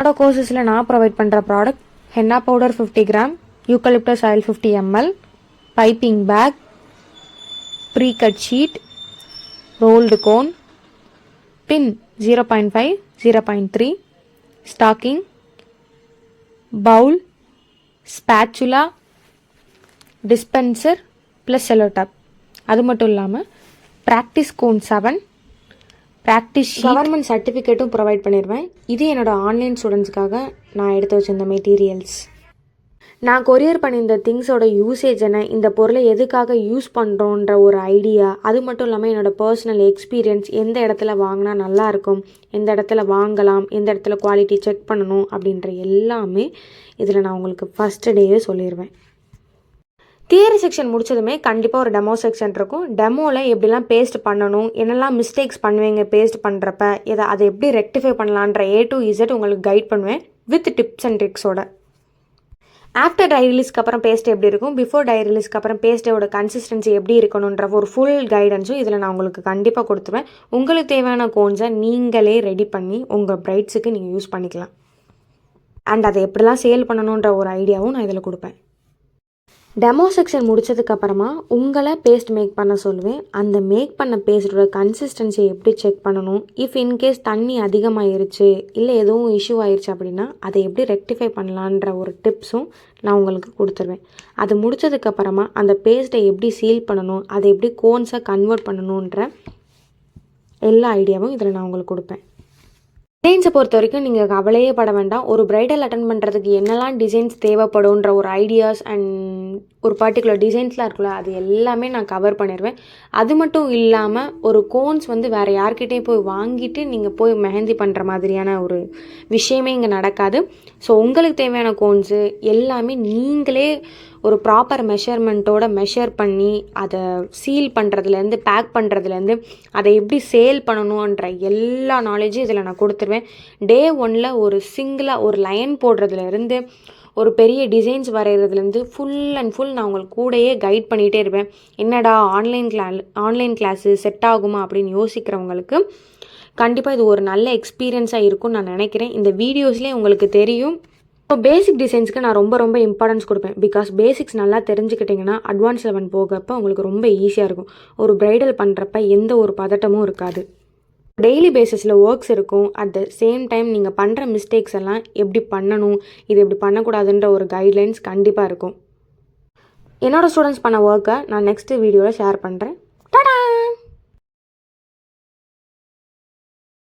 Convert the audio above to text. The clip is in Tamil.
என்னோட கோர்சஸில் நான் ப்ரொவைட் பண்ணுற product henna powder fifty gram eucalyptus oil fifty ML piping bag pre cut sheet rolled cone pin zero point five zero point three stocking bowl spatula dispenser plus sellotape அது மட்டும் இல்லாமல் practice cone seven practice government சர்டிஃபிகேட்டும் provide பண்ணிடுவேன் இது என்னோட ஆன்லைன் ஸ்டூடெண்ட்ஸ்க்காக நான் எடுத்து வச்சிருந்த மெட்டீரியல்ஸ் நான் கொரியர் பண்ணியிருந்த திங்ஸோட யூசேஜ் என்ன இந்த பொருளை எதுக்காக யூஸ் பண்ணுறோன்ற ஒரு ஐடியா அது மட்டும் இல்லாமல் என்னோட பர்சனல் எக்ஸ்பீரியன்ஸ் எந்த இடத்துல வாங்கினா நல்லாயிருக்கும் எந்த இடத்துல வாங்கலாம் எந்த இடத்துல குவாலிட்டி செக் பண்ணணும் அப்படின்ற எல்லாமே இதில் நான் உங்களுக்கு ஃபஸ்ட்டு டேவே சொல்லிடுவேன் தியரி செக்ஷன் முடிச்சதுமே கண்டிப்பாக ஒரு டெமோ செக்ஷன் இருக்கும். டெமோவில் எப்படிலாம் பேஸ்ட் பண்ணணும் என்னெல்லாம் மிஸ்டேக்ஸ் பண்ணுவீங்க பேஸ்ட் பண்ணுறப்ப இதை அதை எப்படி ரெக்டிஃபை பண்ணலான்ற ஏ டு இசட் உங்களுக்கு கைட் பண்ணுவேன் வித் டிப்ஸ் அண்ட் ட்ரிக்ஸோட ஆஃப்டர் டை ரிலீஸ்க்கு அப்புறம் பேஸ்ட் எப்படி இருக்கும்? பிஃபோர் டை ரிலீஸ்க்கு அப்புறம் பேஸ்ட்டோட கன்சிஸ்டன்சி எப்படி இருக்கணுன்ற ஒரு ஃபுல் கைடன்ஸும் இதில் நான் உங்களுக்கு கண்டிப்பாக கொடுத்துருவேன். உங்களுக்கு தேவையான கோன்ஸை நீங்களே ரெடி பண்ணி உங்கள் பிரைட்ஸுக்கு நீங்கள் யூஸ் பண்ணிக்கலாம். அண்ட் அதை எப்படிலாம் சேல் பண்ணணுன்ற ஒரு ஐடியாவும் நான் இதில் கொடுப்பேன். டெமோ செக்ஷன் முடிச்சதுக்கப்புறமா உங்களை பேஸ்ட் மேக் பண்ண சொல்லுவேன். அந்த மேக் பண்ண பேஸ்டோட கன்சிஸ்டன்சியை எப்படி செக் பண்ணணும்? இஃப் இன்கேஸ் தண்ணி அதிகமாகிருச்சு இல்லை எதுவும் இஷ்யூ ஆயிடுச்சு அப்படின்னா அதை எப்படி ரெக்டிஃபை பண்ணலான்ற ஒரு டிப்ஸும் நான் உங்களுக்கு கொடுத்துருவேன். அது முடிச்சதுக்கப்புறமா அந்த பேஸ்ட்டை எப்படி சீல் பண்ணணும் அதை எப்படி கோன்ஸை கன்வெர்ட் பண்ணணுன்ற எல்லா ஐடியாவும் இதில் நான் உங்களுக்கு கொடுப்பேன். டிசைன்ஸை பொறுத்த வரைக்கும் நீங்கள் கவலையே பட வேண்டாம். ஒரு பிரைடல் அட்டன் பண்ணுறதுக்கு என்னெல்லாம் டிசைன்ஸ் தேவைப்படும்ன்ற ஒரு ஐடியாஸ் அண்ட் ஒரு பர்டிகுலர் டிசைன்ஸ்லாம் இருக்குல்ல அது எல்லாமே நான் கவர் பண்ணிடுவேன் அது மட்டும் இல்லாமல் ஒரு கோன்ஸ் வந்து வேறு யார்கிட்டயும் போய் வாங்கிட்டு நீங்கள் போய் மெஹந்தி பண்ணுற மாதிரியான ஒரு விஷயமே இங்கே நடக்காது. ஸோ உங்களுக்கு தேவையான கோன்ஸு எல்லாமே நீங்களே ஒரு ப்ராப்பர் மெஷர்மெண்ட்டோட மெஷர் பண்ணி அதை சீல் பண்ணுறதுலேருந்து பேக் பண்ணுறதுலேருந்து அதை எப்படி சேல் பண்ணணுன்ற எல்லா நாலேஜும் இதில் நான் கொடுத்துருவேன். டே ஒனில் ஒரு சிங்கிளாக ஒரு லைன் போடுறதுலேருந்து ஒரு பெரிய டிசைன்ஸ் வரைகிறதுலேருந்து ஃபுல் அண்ட் ஃபுல் நான் உங்களுக்கு கூடயே கைட் பண்ணிகிட்டே இருப்பேன். என்னடா ஆன்லைன் கிளா ஆன்லைன் கிளாஸு செட் ஆகுமா அப்படின்னு யோசிக்கிறவங்களுக்கு கண்டிப்பாக இது ஒரு நல்ல எக்ஸ்பீரியன்ஸாக இருக்கும்னு நான் நினைக்கிறேன். இந்த வீடியோஸ்லேயே உங்களுக்கு தெரியும். இப்போ பேசிக் டிசைன்ஸ்க்கு நான் ரொம்ப ரொம்ப இம்பார்ட்டன்ஸ் கொடுப்பேன். பிகாஸ் பேசிக்ஸ் நல்லா தெரிஞ்சுக்கிட்டிங்கன்னா அட்வான்ஸ் லெவன் போகிறப்ப உங்களுக்கு ரொம்ப ஈஸியாக இருக்கும். ஒரு ப்ரைடல் பண்ணுறப்ப எந்த ஒரு பதட்டமும் இருக்காது. டெய்லி பேசிஸில் ஒர்க்ஸ் இருக்கும். அட் த சேம் டைம் நீங்கள் பண்ணுற மிஸ்டேக்ஸ் எல்லாம் எப்படி பண்ணணும் இது எப்படி பண்ணக்கூடாதுன்ற ஒரு கைட்லைன்ஸ் கண்டிப்பாக இருக்கும். என்னோடய ஸ்டூடெண்ட்ஸ் பண்ண ஒர்க்கை நான் நெக்ஸ்ட்டு வீடியோவில் ஷேர் பண்ணுறேன்